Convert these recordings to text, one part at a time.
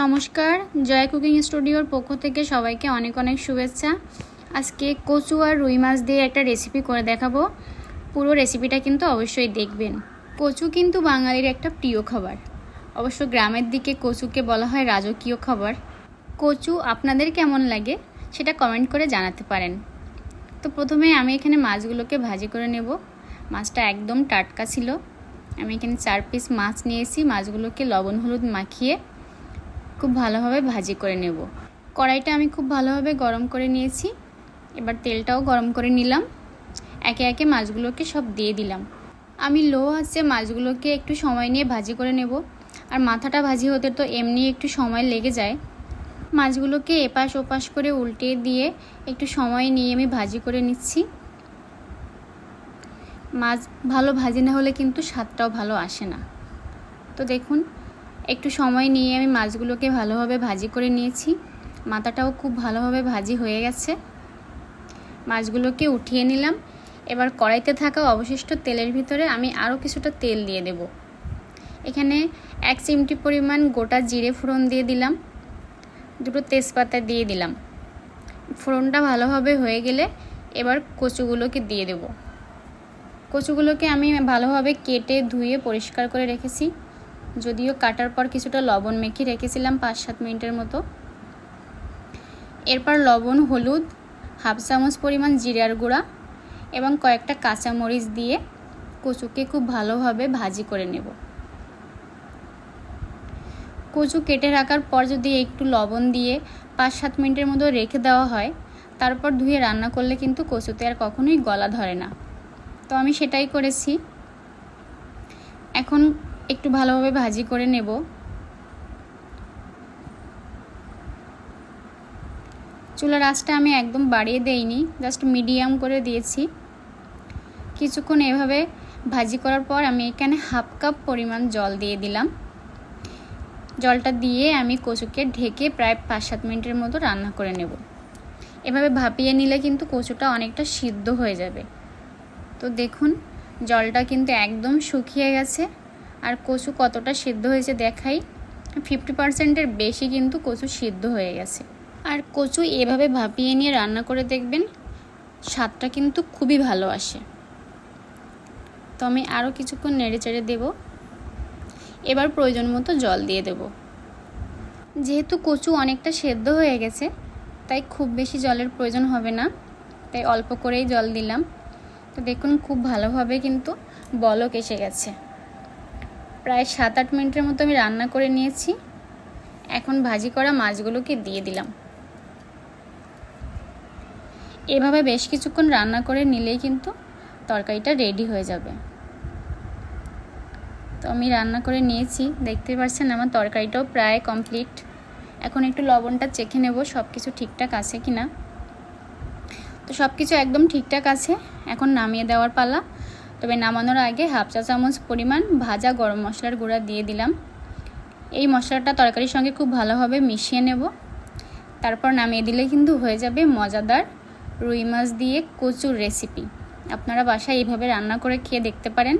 নমস্কার, জয় কুকিং স্টুডিওর পক্ষ থেকে সবাইকে অনেক অনেক শুভেচ্ছা। আজকে কচু আর রুই মাছ দিয়ে একটা রেসিপি করে দেখাবো। পুরো রেসিপিটা কিন্তু অবশ্যই দেখবেন। কচু কিন্তু বাঙালির একটা প্রিয় খাবার। অবশ্য গ্রামের দিকে কচুকে বলা হয় রাজকীয় খাবার। কচু আপনাদের কেমন লাগে সেটা কমেন্ট করে জানাতে পারেন। তো প্রথমে আমি এখানে মাছগুলোকে ভাজি করে নেব। মাছটা একদম টাটকা ছিল। আমি এখানে চার পিস মাছ নিয়েছি। মাছগুলোকে লবণ, হলুদ মাখিয়ে খুব ভালোভাবে ভাজি করে নেব। কড়াইটা আমি খুব ভালোভাবে গরম করে নিয়েছি। এবার তেলটাও গরম করে নিলাম। একে একে মাছগুলোকে সব দিয়ে দিলাম। আমি লো আছে মাছগুলোকে একটু সময় নিয়ে ভাজি করে নেব। আর মাথাটা ভাজি হতে তো এমনি একটু সময় লেগে যায়। মাছগুলোকে এপাশ ওপাশ করে উল্টে দিয়ে একটু সময় নিয়ে আমি ভাজি করে নিচ্ছি। মাছ ভালো ভাজি না হলে কিন্তু স্বাদটাও ভালো আসে না। তো দেখুন একটু সময় নিয়ে আমি মাছগুলোকে ভালোভাবে ভাজি করে নিয়েছি। মাথাটাও খুব ভালোভাবে ভাজি হয়ে গেছে। মাছগুলোকে উঠিয়ে নিলাম। এবার কড়াইতে থাকা অবশিষ্ট তেলের ভিতরে আমি আরও কিছুটা তেল দিয়ে দেব। এখানে এক চিমটি পরিমাণ গোটা জিরে ফোড়ন দিয়ে দিলাম। দুটো তেজপাতা দিয়ে দিলাম। ফোড়নটা ভালোভাবে হয়ে গেলে এবার কচুগুলোকে দিয়ে দেব। কচুগুলোকে আমি ভালোভাবে কেটে ধুয়ে পরিষ্কার করে রেখেছি। যদিও কাটার পর কিছুটা লবণ মেখে রেখেছিলাম পাঁচ সাত মিনিটের মতো। এরপর লবণ, হলুদ, হাফ চামচ পরিমাণ জিরার গুঁড়া এবং কয়েকটা কাঁচামরিচ দিয়ে কচুকে খুব ভালোভাবে ভাজি করে নেব। কচু কেটে রাখার পর যদি একটু লবণ দিয়ে পাঁচ সাত মিনিটের মতো রেখে দেওয়া হয়, তারপর ধুয়ে রান্না করলে কিন্তু কচুতে আর কখনোই গলা ধরে না। তো আমি সেটাই করেছি। এখন একটু ভালোভাবে ভাজি করে নেব। চুলার আঁচটা আমি একদম বাড়িয়ে দেইনি, জাস্ট মিডিয়াম করে দিয়েছি। কিছুক্ষণ এভাবে ভাজি করার পর আমি এখানে হাফ কাপ পরিমাণ জল দিয়ে দিলাম। জলটা দিয়ে আমি কচুকে ঢেকে প্রায় পাঁচ সাত মিনিটের মতো রান্না করে নেব। এভাবে ভাপিয়ে নিলে কিন্তু কচুটা অনেকটা সিদ্ধ হয়ে যাবে। তো দেখুন, জলটা কিন্তু একদম শুকিয়ে গেছে। আর কচু কতটা সিদ্ধ হয়েছে দেখাই। ফিফটি পার্সেন্টের বেশি কিন্তু কচু সিদ্ধ হয়ে গেছে। আর কচু এভাবে ভাপিয়ে নিয়ে রান্না করে দেখবেন, স্বাদটা কিন্তু খুবই ভালো আসে। তো আমি আরও কিছুক্ষণ নেড়ে চেড়ে দেবো। এবার প্রয়োজন মতো জল দিয়ে দেব। যেহেতু কচু অনেকটা সেদ্ধ হয়ে গেছে, তাই খুব বেশি জলের প্রয়োজন হবে না। তাই অল্প করেই জল দিলাম। তো দেখুন খুব ভালোভাবে কিন্তু বলক এসে গেছে। প্রায় সাত আট মিনিটের মতো আমি রান্না করে নিয়েছি। এখন ভাজি করা মাছগুলোকে দিয়ে দিলাম। এভাবে বেশ কিছুক্ষণ রান্না করে নিলেই কিন্তু তরকারিটা রেডি হয়ে যাবে। তো আমি রান্না করে নিয়েছি। দেখতে পাচ্ছেন আমার তরকারিটাও প্রায় কমপ্লিট। এখন একটু লবণটা চেখে নেব সব কিছু ঠিকঠাক আছে কি না তো সব কিছু একদম ঠিকঠাক আছে। এখন নামিয়ে দেওয়ার পালা। তবে নামানোর আগে হাফ চা চামচ পরিমাণ ভাজা গরম মশলার গুঁড়া দিয়ে দিলাম। এই মশলাটা তরকারির সঙ্গে খুব ভালোভাবে মিশিয়ে নেব। তারপর নামিয়ে দিলে কিন্তু হয়ে যাবে মজাদার রুই মাছ দিয়ে কচুর রেসিপি। আপনারা বাসায় এইভাবে রান্না করে খেয়ে দেখতে পারেন।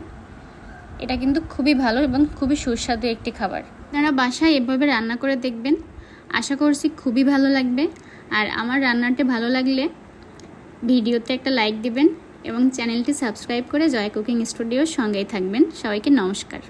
এটা কিন্তু খুবই ভালো এবং খুবই সুস্বাদু একটি খাবার। আপনারা বাসায় এভাবে রান্না করে দেখবেন। আশা করছি খুবই ভালো লাগবে। আর আমার রান্নাটি ভালো লাগলে ভিডিওতে একটা লাইক দিবেন। এবং চ্যানেলটি সাবস্ক্রাইব করে জয় কুকিং স্টুডিওর সঙ্গেই থাকবেন। সবাইকে নমস্কার।